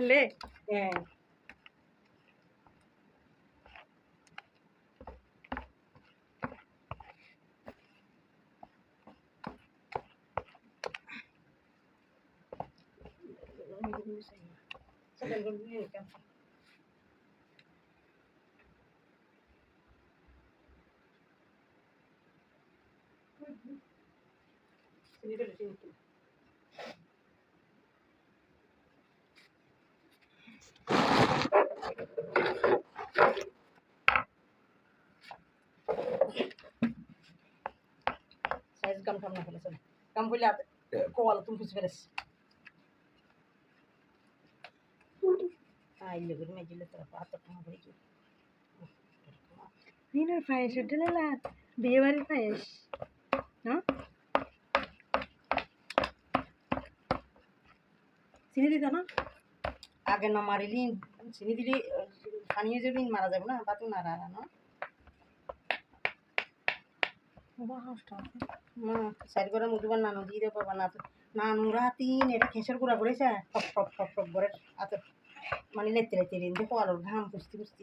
ले Gracias. কাম কাম না ফেলেছে কাম করলে কোয়াল তুমি খুঁজে ফেলেছ আইলে করে মেজিলে তোরা পাত টাকা করে কি? দিনের পায়েস হোটেলে লাত বিয়ে বাড়ির পায়েস হ্যাঁ চিনি দিত না? আগে না মারিলি চিনি দিলি পানিয়ে যাবি মারা যাবে না বাতু না না মা সাইড করে মুদুবার নানু দিয়ে বাবা না নানু রাতিন এটা খেসের গুঁড়া করেছে টপ টপ টপ টপ করে আত মানে লেতে লেতে রিন দেখো আলোর ঘাম পুষতে পুষতে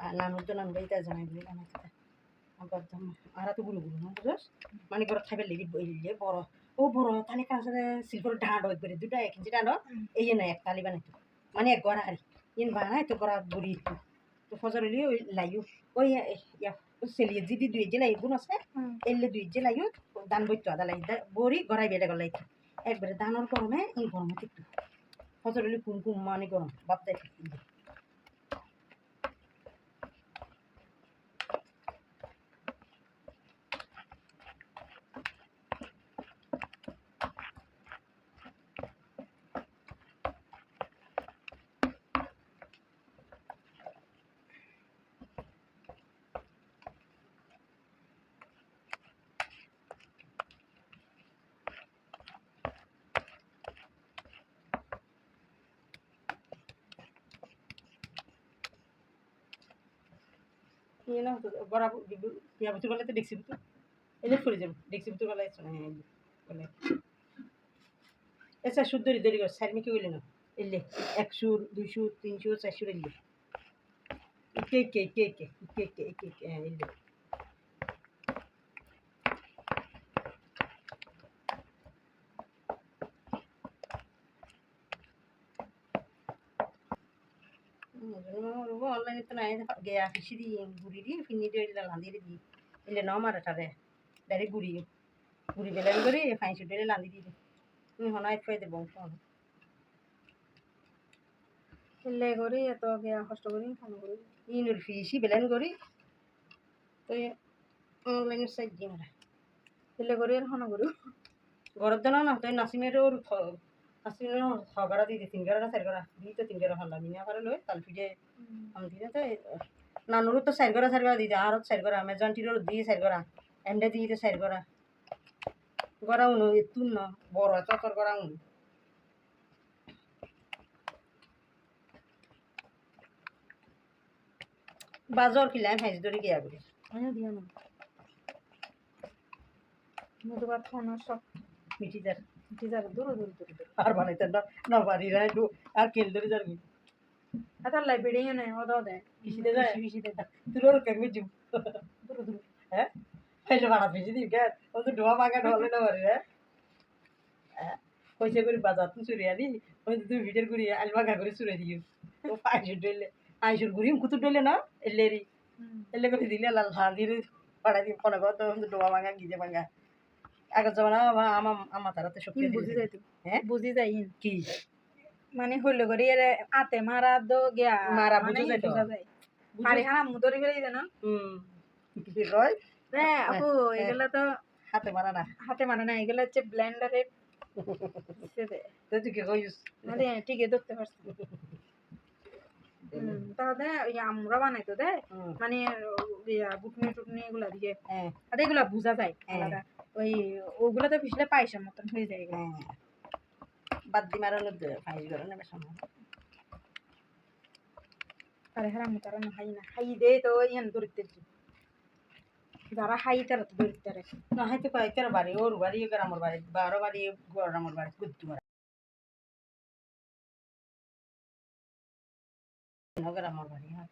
আর নানুর তো নানু বাড়িতে জানাই দিলি গদ্দাম আর তো গুলো গুলো না বুঝোস মানে করে খাইবে লেগে বইলে বড় ও বড় তাহলে কার সাথে সিলভার ডাঁড একবারে দুটা এক ইঞ্চি ডাঁড এই যে না এক তালি বানাইতো মানে এক গড়া হারি ইন বানাই তো গড়া বুড়ি তো ফজর হলে ওই লাইও ওই ইয়া সেলিয়ে জিদি দুই জেলাই গুণ আছে এলে দুই জেলাইও দান বৈত্য আদালাই বড়ি গড়াই বেড়ে গলাই একবারে দানোর গরমে এই গরমে কিন্তু ফসল কুমকুম মানে গরম বাপ দেখ নিয়ে না গড়া ইয়া ভিতর বেলাতে ডেকসি ভিতর এই যে ফুলে যাব ডেকসি ভিতর বেলায় শোনা হ্যাঁ বলে এসা সুদ দরি দরি কর স্যার মিকে না এলে একশো দুইশো তিনশো চারশো এলে কে কে কে কে কে কে কে কে হ্যাঁ এলে ಗೆಯ ಹಿಸಿದಿ ಗುಡಿಡಿ ಫಿನ್ನಿಡಿ ಇಲ್ಲ ಲಾಂದಿರಿದಿ ಇಲ್ಲ ನೋ ಮಾರಟಾರೆ ಡಾರಿ ಗುಡಿ ಗುಡಿ ಬೆಲೆ ಕರಿ ಫೈನ್ಸಿ ಡೇಲೆ ಲಾಂದಿರಿದಿ তুমি হনাই থৈ দেব খেলে কৰি এত কষ্ট কৰি খান কৰি ই নুলফি সি বেলেন কৰি তই অনলাইন চাই দিম খেলে কৰি আৰু খানা ঘৰত জানা নহয় তই নাচিমেৰো নাসিমের ছগারা দিতে তিন গাড়া চার গাড়া দিতে তিন গাড়া হল্লা মিনা করে লই কাল ফিরে আমি দিনে তো নানুরও তো চার গড়া চার গড়া দিতে আরও চার গড়া মেজন্টিরও দিয়ে চার গড়া এন্ডে দিয়ে চার গড়া গড়া উনো এতুন না বড় চচর গড়া উনো বাজর কিলাই ভাইজ ধরে গিয়া করি আমিও দিও না। মধুবার খাওয়ানো সব মিটি উঠে যাবে দূরে দূরে দূরে দূরে। আর বানাইতে না না পারি না একটু আর কেল ধরে যাবি হাতার লাই বেড়েও নেই হদ দে কিসিতে যায়? বিশিতে তুই ওর কেমন জিম দূরে দূরে। হ্যাঁ? এটা ভাড়া পিছিয়ে দিই কেন ও তো ডোয়া মাগা ঢলে না পারি হ্যাঁ পয়সা করে বাজার তুই চুরি আনি ওই তুই ভিডিওর করি আল মাগা করে চুরে দিও। ও আইসুর ডলে আইসুর ঘুরি কুতু ডলে না এলেরি। এলে করে দিলে লাল হাল দিয়ে পাড়া দিয়ে ফোনে কর তো ডোয়া মাগা গিজে মাগা। আগের জমানা আমার আমার আমার তারা তো সব বুঝি যাই হ্যাঁ? বুঝি যাই। কি? মানে হইল করে এর আতে মারা দো গিয়া মারা বুঝি যাই হাড়ি হারা মুদরি ফেলে দেন। হুম। কি হ্যাঁ আপু এগুলা তো হাতে মারা না। হাতে মারা না এগুলা হচ্ছে ব্লেন্ডারে তো তুই কি কইস মানে ঠিকই ধরতে পারছি। তাহলে ওই আমরা বানাইতো দে। মানে বুটনি টুটনি এগুলা দিয়ে। হ্যাঁ। এগুলা বোঝা যায় হ্যাঁ। ওই ওগুলা তো পিছলে পায়েসের মতন হয়ে যায় এগুলা। হ্যাঁ বাদ দি মারানো ফাইজ করে নেবে সময়। আরে হারাম তারা না হাই না হাই দে তো ইয়ান দরিদ্রের কি যারা হাই তারা তো দরিদ্রের না হয়তো কয়েকটার বাড়ি ওর বাড়ি গ্রামের বাড়ি বারো বাড়ি গ্রামের বাড়ি কুদ্দু নগর আমার বাড়ি হাত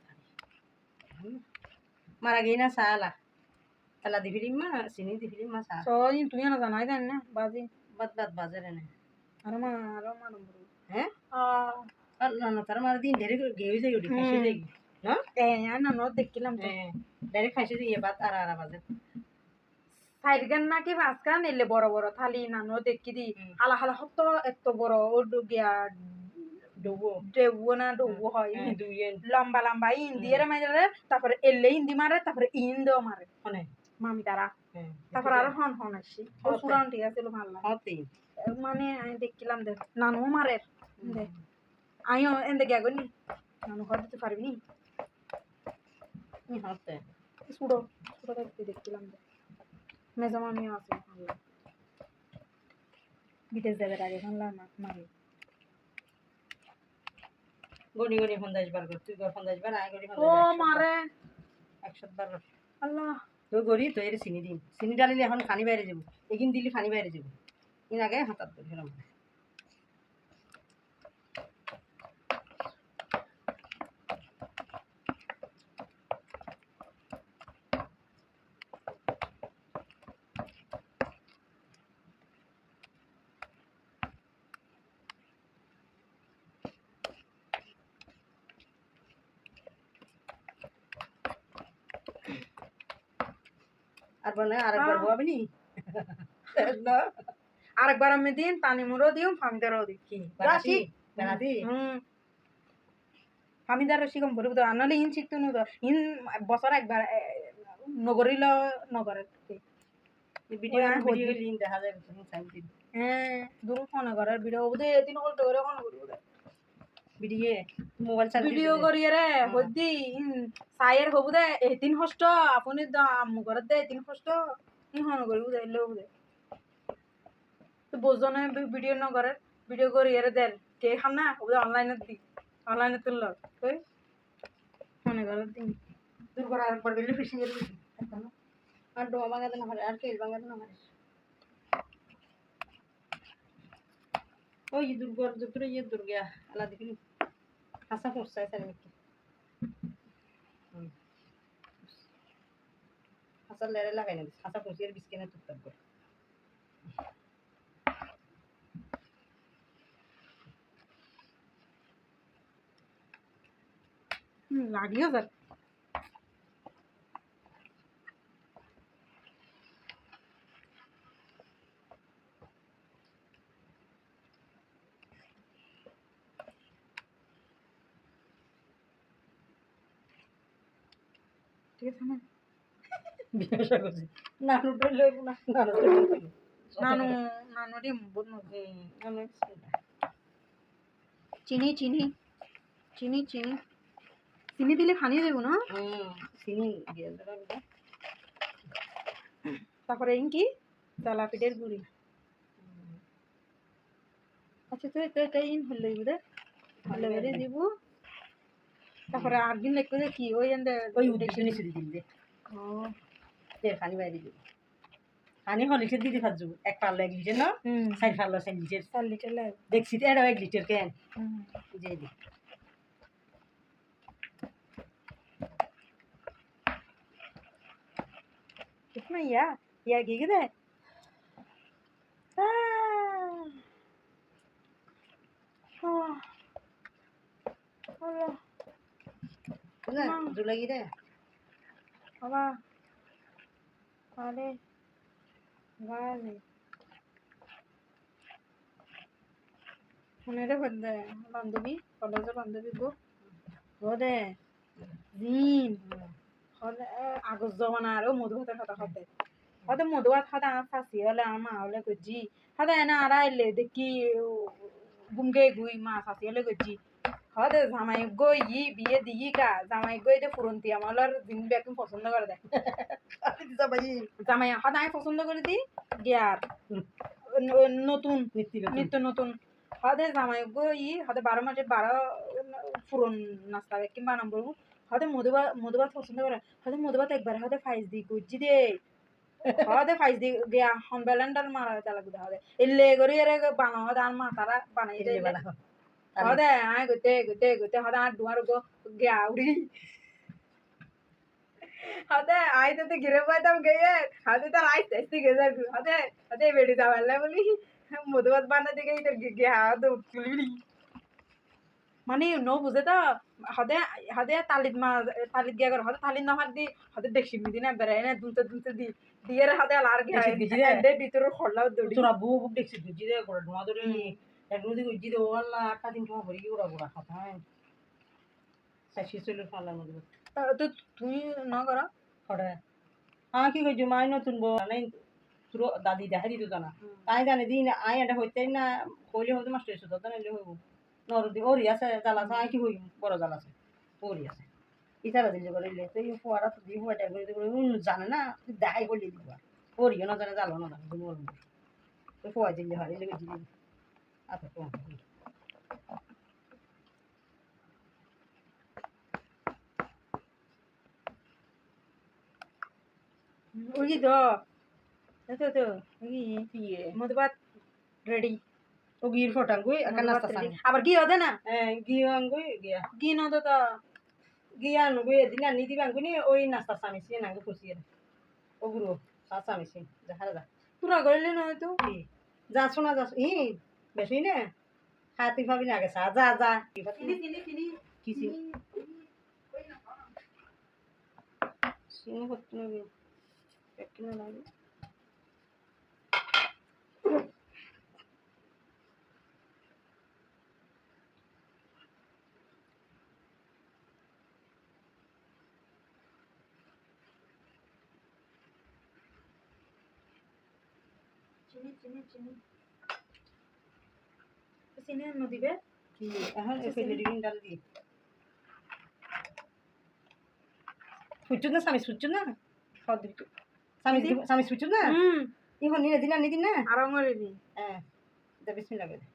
মারা গিয়ে না সালা। ফিরিম মা চিনি দি ফিরিম মা সা সো ইন তুই না জানাই দেন না বাজি বাদ বাদ বাজারে না আর মা আর মা নম্বর হ্যাঁ আ আর না না তার মারা দিন ডাইরেক্ট গেয়ে যাই ওটি খাইছে যাই না এ না ন দেখিলাম তো ডাইরেক্ট খাইছে যাই বাদ আর আর বাজে সাইড গান নাকি পাঁচ গান এলে বড় বড় থালি নানো দেখি দি। হালা হালা হত এত বড় ও গিয়া ডুবো না ডুবো হয় হ্যাঁ লম্বা লম্বা ইন দিয়ে মারে তারপরে এলে হিন্দি মারে তারপরে ইন দেও মারে মানে মামি তারা। হ্যাঁ তারপরে আরও হন হন আসছি ও সুরান ঠিক আছে ভালো হতে মানে আমি দেখিলাম দেখ নানু মারে দেখ আমিও এন্দে গিয়া গনি নানু ঘর দিতে পারবি নি হতে। সুড়ো সুড়ো দেখতে দেখছিলাম দেখ মেজা মামিও আছে বিদেশ যাবে আগে ভালো লাগে না মারি গনি গনি ফন্দাস বার কর তুই গর ফন্দাস বার আয় গরি ও মারে। একশত বার। আল্লাহ। তুই গরি তো এর চিনি দিন চিনি ডালিলে এখন খানি বাইরে যাব। এগিন দিলে খানি বাইরে যাব। ইন আগে হাতাত ধরে আর বনে আরেকবার আহ। হওয়াবি নি। না আরেকবার আমি দিন পানি মুড়ো দিও ফামিদারও দিই কি রাশি। হুম। ফামিদার শিকম ভরিব তো আনলে ইন শিখতো নো তো ইন বছর একবার নগরিল নগরে ভিডিও ভিডিও লিন দেখা যায় হ্যাঁ দূর ফোন ঘরের ভিডিও বুঝে এদিন করতে করে ফোন করিব ভিডিও মোবাইল চার্জ ভিডিও করি রে হদ্দি সাইয়ের হবু দে এদিন হষ্ট আপনি দ ঘর দে এদিন হষ্ট। ইন হন করিব দে এলে হবু দে তো বোঝনে ভিডিও ন করে ভিডিও করি এর দে কে খাম না হবু অনলাইনে দি অনলাইনে তুলল কই মনে করে দিন দূর করা আরেকবার গেলে ফিসিং এর আর ডোমা বাঙাতে না আর কেল বাঙাতে না পারে ওই দুর্গর যতটা ইয়ে দুর্গা আলা দেখি হাসা পড়ছে স্যার নাকি হাসা লেরে লাগাই না হাসা পড়ছে এর বিস্কেনে টুকটাক করে লাগিও যাক লইব না নানু নানু রে নানু চিনি চিনি চিনি চিনি। চিনি দিলে না? চিনি তারপরে ইনকি জ্বালা পিঠের গুড়ি। আচ্ছা তুই তুই ইন হলে হলে বেড়ে দিব। তারপরে আর দিন লিখতে দে কি ওই এন্দে ওই উদ্দেশ্য নিচে দিন দে ও দের পানি বাইরে দিব পানি হল লিটার দিদি ভাজু এক পাল্লা এক লিটার না হুম চার পাল্লা চার লিটার চার লিটার লাগে দেখছি তো এটা এক লিটার কেন হুম যে দি कितना या या गिग दे Ah. Ah. বাবা আরে vale মনে রে বন্ধে বান্ধবী কলেজের বান্ধবী গো দিন হলে জমানা মধু হতে কথা হতে। হতে মধু হাত হাতে আমার ফাঁসি হলে আমার মা হলে গজি হতে এনে দেখি গুমগে গুই মা ফাঁসি হলে গজি হতে জামাই গই ই বিয়ে দিই কা জামাই গই দে ফুরন্তি আমার দিন একদম পছন্দ করে দেয় জামাই হতে আমি পছন্দ করে দিই গিয়ার নতুন নীতি নিত্য নতুন। হদে জামাই গই হদে বারো মাসে বারো ফুরন নাস্তা কিংবা নম্বর হদে মধুবা মধুবাত পছন্দ করে হদে মধুবাত একবার হদে ফাইজ দি গুজি দে। হদে ফাইজ দি গিয়া হন বেলেন্ডার মারা হতে লাগবে হদে এলে গরি এর বানো হদে আর মা তারা বানাই দে হদে আয় গতে গতে গতে হদে আর দুয়ার গো গাউড়ি হদে আই তো গিরে পাইতাম গিয়ে হদে তার আইতে আইতে গেছে হদে হদে বেড়ি যাওয়ালে বলি মধুবাদ বানা দিকে তোর গিয়া তো তুলিলি মানে ন বুঝে তো হদে হদে তালিদ মা তালিদ গিয়া করে হদে তালিদ নহর দি হদে দেখছি মিদি না বেড়াই না দুলতে দুলতে দি দিয়ে হদে লার গিয়া দেখছি, দেখছি রে। দে ভিতরে খড়লাও দৌড়ি তোরা বউ বুক দেখছি দুজি দে করে ধোঁয়া ধরে এক নদী উজি দে ওয়াল্লা আটটা দিন ধোঁয়া ভরি ওরা গোড়া কথা হয় শাশি চলে ফালার মধ্যে তো তুই ন কর। খড়ে হ্যাঁ কি কইছো মাই নতুন বউ নাই তোর দাদি দেখা দিত জানা। তাই জানে দিন আই এটা হইতে না হইলে হইতে মাস্টার এসে তো নাইলে হইব। নরদি ওরি আছে জাল আছে আই কি হই বড় জাল আছে ওরি আছে। ইতারা দিলে করে দিলে তো ফুয়ারা তো দিয়ে ফুয়াটা করে জানে না দেখাই করলে দিবা। ওরিও না জানে জালো না জানে তুমি তো ফুয়া দিলে হয় এলে দিলে আচ্ছা তো ওই তো তো পিয়ে মধুবাত রেডি ও গির ফটাঙ্গুই আকার নাস্তা সাঙ্গে আবার কি হতে না? হ্যাঁ গিয়াঙ্গুই গিয়া ন তো গিয়ানুগুই এদিন আনি দিবাঙ্গুনি ওই নাস্তা সামিছি নাঙ্গু খুশি ও গুরু সা সামিছি দেখা যা। পুরা করলে না তো? যা শোনা যা বেশি নে হাতি ভাবি না গেছে যা যা কি কথা চিনি চিনি চিনি কি চিনি চিনি করতে নেবি একটু না লাগে চিনি ন দিবে? কি এখন এই ফেলে ডাল দি ফুচু না সামি ফুচু না খাওয়া দিবি। সামি সামি ফুচু না হুম। ইহন নিনে দিনা নিদিন না আর মরিবি হ্যাঁ দে বিসমিল্লাহ করে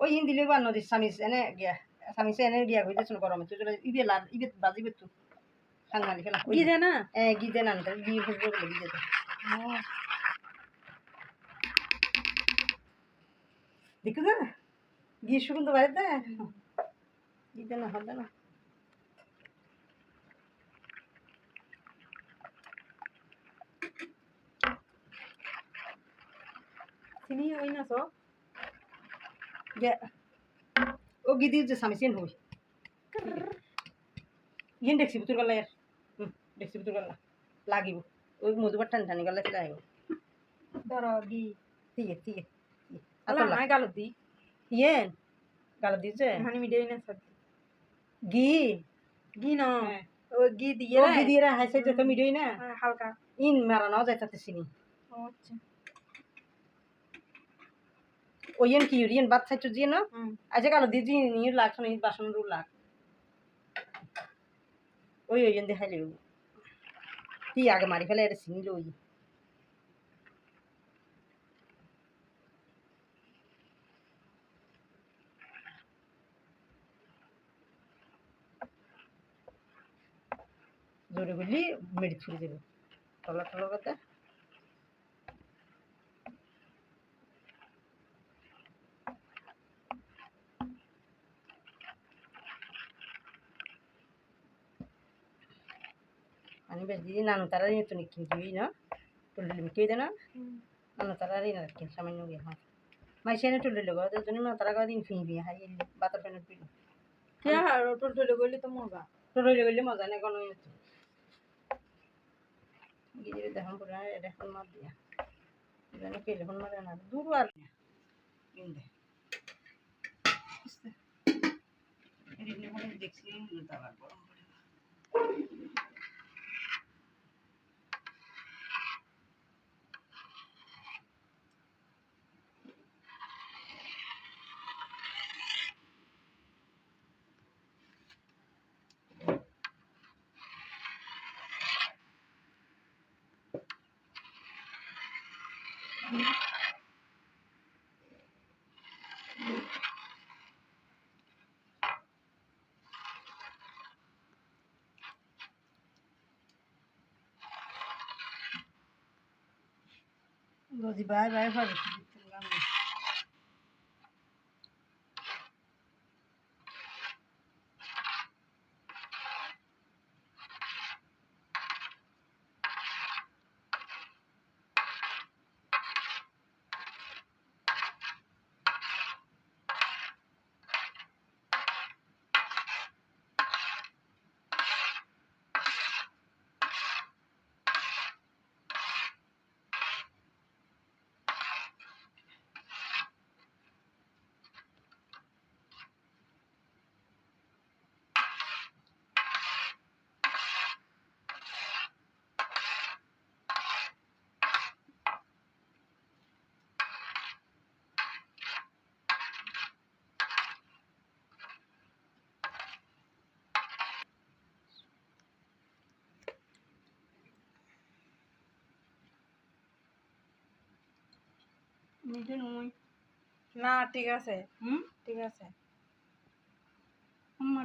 ওই ইন দিলে বা নদী সামিস এনে গিয়া সামিস এনে গিয়া হইতে শুন গরমে তুই ইবে লাল ইবে বাজিবে তুই খাঙ্গালি খেলা। কি দে না? এ গিদে না তো গি ফুসবে বলে গিদে তো বাড়িতে। গিদে না হবে না। চিনি ওই না সব? ও গিদি যে সামিসেন হই ইয়েন দেখছি বুতুর গলা ইয়ার হুম দেখছি বুতুর গলা লাগিব। ওই মধুবার টান টানি গলা চলে আইব ধর গি ঠিক ঠিক আলা হানি মিডিয়াই না গি ন হ্যাঁ। ও গি দিয়ে ও গি দিয়ে হাইছে যে তুমি ডই না হ্যাঁ, হালকা। ইন মারা নাও যাইতাতে চিনি ও আচ্ছা। কি বাদ চাইছো দিয়ে না? নি শুনি বাসন রু ওই দেখাইলে কি আগে মারি ফেলে এটা চিনি লই। জোরে বুঝলি মেড়ি ছুড়ে দেবে টলা টলা করতে। আমি বেশ দিদি নানু তারা নিয়ে তো নিকি দিবি না? টুলি মিটিয়ে নানু তারা রে না সামান্য গিয়ে হ্যাঁ। মাই সেনে টুলি লোক তো জন্য না তারা কদিন ফিং বি হাই বাতার পেন পি কি হ্যাঁ টুলি লোক হইলে তো মজা। টুলি মজা না কোনো ইয়ে গিয়ে পুরা, এটা এখন মার দিয়া। কে যখন মারে না, দূর আর কিনতে এদিকে মনে দেখছি 我得把把一块儿。না ঠিক আছে। হুম? ঠিক আছে। আমার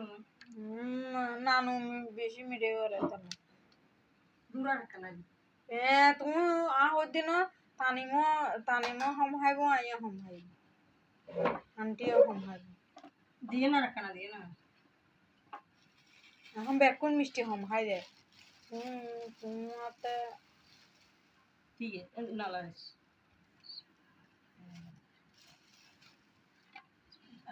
নয় উম, নানু মি- বেশি মিঠে করে তাহলে দূর আর একটা লাগবে। এ তুমি আহর দিন তানিমো তানিমো সম্ভাইব আইও সম্ভাইব আন্টিও সম্ভাইব দিয়ে না রাখা না দিয়ে না। এখন বেকুন মিষ্টি সম্ভাই যায় তুমি তোমাতে ঠিক আছে না লাগিস যাই হাসা গিয়া করি ভাবছি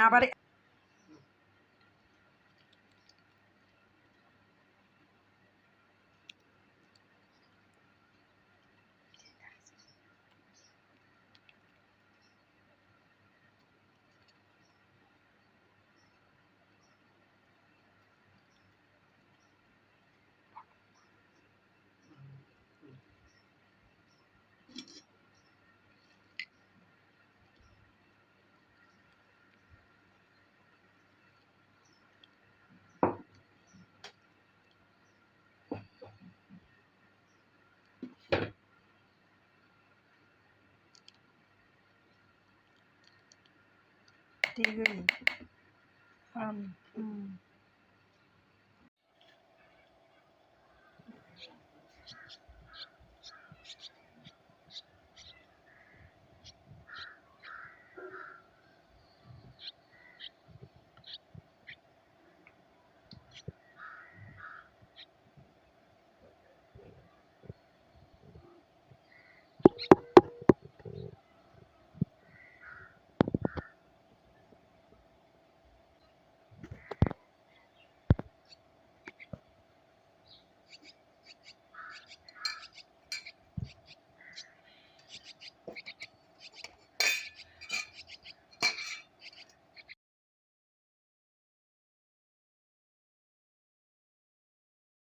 আবার ঠিক আছে Um, হুম